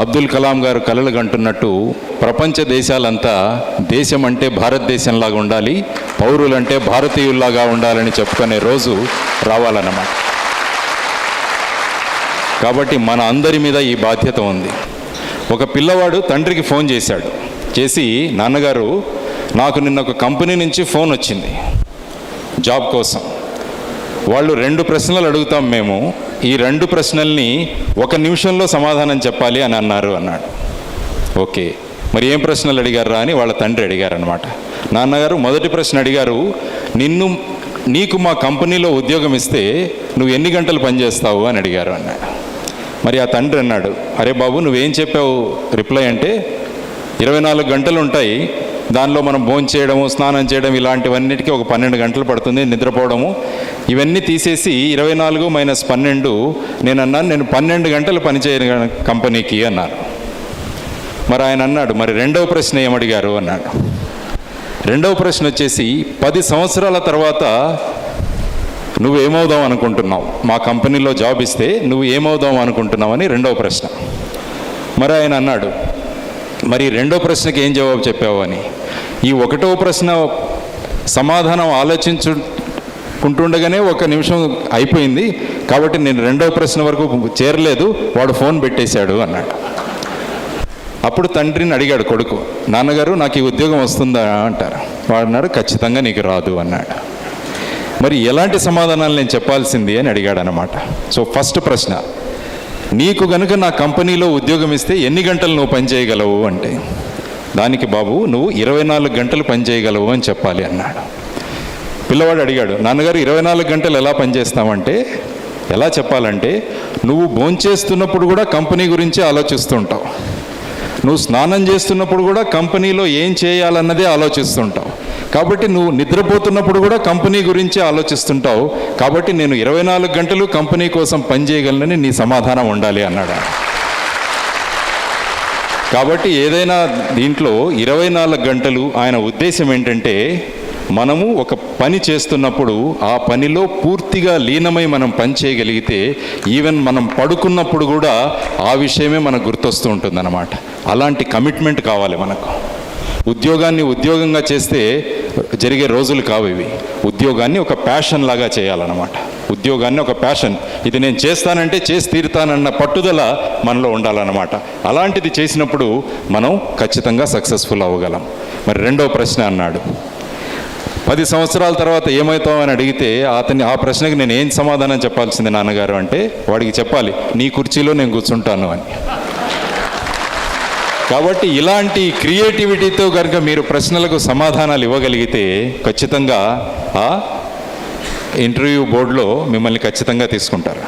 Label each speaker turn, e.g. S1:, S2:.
S1: అబ్దుల్ కలాం గారు కలలు కంటున్నట్టు ప్రపంచ దేశాలంతా దేశం అంటే భారతదేశంలాగా ఉండాలి పౌరులంటే భారతీయుల్లాగా ఉండాలని చెప్పుకునే రోజు రావాలన్నమాట. కాబట్టి మన అందరి మీద ఈ బాధ్యత ఉంది. ఒక పిల్లవాడు తండ్రికి ఫోన్ చేశాడు. చేసి నాన్నగారు నాకు నిన్న ఒక కంపెనీ నుంచి ఫోన్ వచ్చింది జాబ్ కోసం. వాళ్ళు రెండు ప్రశ్నలు అడుగుతాం మేము ఈ రెండు ప్రశ్నల్ని ఒక నిమిషంలో సమాధానం చెప్పాలి అని అన్నారు అన్నాడు. ఓకే. మరి ఏం ప్రశ్నలు అడిగారా అని వాళ్ళ తండ్రి అడిగారనమాట నాన్నగారు మొదటి ప్రశ్న అడిగారు నిన్ను నీకు మా కంపెనీలో ఉద్యోగం ఇస్తే నువ్వు ఎన్ని గంటలు పనిచేస్తావు అని అడిగారు అన్నాడు మరి ఆ తండ్రి అన్నాడు అరే బాబు నువ్వేం చెప్పావు? రిప్లై అంటే ఇరవై నాలుగు గంటలు ఉంటాయి. దానిలో మనం భోజనం చేయడము స్నానం చేయడం ఇలాంటివన్నిటికీ ఒక పన్నెండు గంటలు పడుతుంది నిద్రపోవడము. ఇవన్నీ తీసేసి ఇరవై నాలుగు మైనస్ పన్నెండు నేను అన్నాను నేను పన్నెండు గంటలు పనిచేయను కంపెనీకి అన్నాను మరి ఆయన అన్నాడు మరి రెండవ ప్రశ్న ఏమడిగారు అన్నాడు. రెండవ ప్రశ్న వచ్చేసి పది సంవత్సరాల తర్వాత నువ్వు ఏమవుదాం అనుకుంటున్నావు? మా కంపెనీలో జాబ్ ఇస్తే నువ్వు ఏమవుదాం అనుకుంటున్నావని రెండవ ప్రశ్న. మరి ఆయన అన్నాడు మరి రెండో ప్రశ్నకి ఏం జవాబు చెప్పావు అని. ఈ ఒకటో ప్రశ్న సమాధానం ఆలోచించుకుంటుండగానే ఒక నిమిషం అయిపోయింది. కాబట్టి నేను రెండవ ప్రశ్న వరకు చేరలేదు. వాడు ఫోన్ పెట్టేశాడు అన్నాడు. అప్పుడు తండ్రిని అడిగాడు కొడుకు నాన్నగారు నాకు ఈ ఉద్యోగం వస్తుందా? అంటారు. వాడు అన్నాడు ఖచ్చితంగా నీకు రాదు అన్నాడు. మరి ఎలాంటి సమాధానాలు నేను చెప్పాల్సింది అని అడిగాడు అనమాట సో ఫస్ట్ ప్రశ్న నీకు గనుక నా కంపెనీలో ఉద్యోగం ఇస్తే ఎన్ని గంటలు నువ్వు పని చేయగలవు? అంటే దానికి బాబు నువ్వు ఇరవై నాలుగు గంటలు పని చేయగలవు అని చెప్పాలి అన్నాడు. పిల్లవాడు అడిగాడు నాన్నగారు ఇరవై నాలుగు గంటలు ఎలా పనిచేస్తామంటే ఎలా చెప్పాలంటే నువ్వు భోంచేస్తున్నప్పుడు కూడా కంపెనీ గురించి ఆలోచిస్తుంటావు. నువ్వు స్నానం చేస్తున్నప్పుడు కూడా కంపెనీలో ఏం చేయాలన్నదే ఆలోచిస్తుంటావు. కాబట్టి నువ్వు నిద్రపోతున్నప్పుడు కూడా కంపెనీ గురించి ఆలోచిస్తుంటావు. కాబట్టి నేను ఇరవై నాలుగు గంటలు కంపెనీ కోసం పనిచేయగలనని నీ సమాధానం ఉండాలి అన్నాడు కాబట్టి ఏదైనా దీంట్లో ఇరవై నాలుగు గంటలు ఆయన ఉద్దేశం ఏంటంటే మనము ఒక పని చేస్తున్నప్పుడు ఆ పనిలో పూర్తిగా లీనమై మనం పని చేయగలిగితే ఈవెన్ మనం పడుకున్నప్పుడు కూడా ఆ విషయమే మనకు గుర్తొస్తూ ఉంటుందన్నమాట. అలాంటి కమిట్మెంట్ కావాలి మనకు. ఉద్యోగాన్ని ఉద్యోగంగా చేస్తే జరిగే రోజులు కావు ఇవి. ఉద్యోగాన్ని ఒక ప్యాషన్ లాగా చేయాలన్నమాట. ఉద్యోగాన్ని ఒక ప్యాషన్ ఇది నేను చేస్తానంటే చేసి తీరుతానన్న పట్టుదల మనలో ఉండాలన్నమాట. అలాంటిది చేసినప్పుడు మనం ఖచ్చితంగా సక్సెస్ఫుల్ అవ్వగలం. మరి రెండో ప్రశ్న అన్నాడు. పది సంవత్సరాల తర్వాత ఏమవుతావు అని అడిగితే అతని ఆ ప్రశ్నకి నేను ఏం సమాధానం చెప్పాల్సింది నాన్నగారు అంటే వాడికి చెప్పాలి నీ కుర్చీలో నేను కూర్చుంటాను అని. కాబట్టి ఇలాంటి క్రియేటివిటీతో కనుక మీరు ప్రశ్నలకు సమాధానాలు ఇవ్వగలిగితే ఖచ్చితంగా ఆ ఇంటర్వ్యూ బోర్డులో మిమ్మల్ని ఖచ్చితంగా తీసుకుంటారు.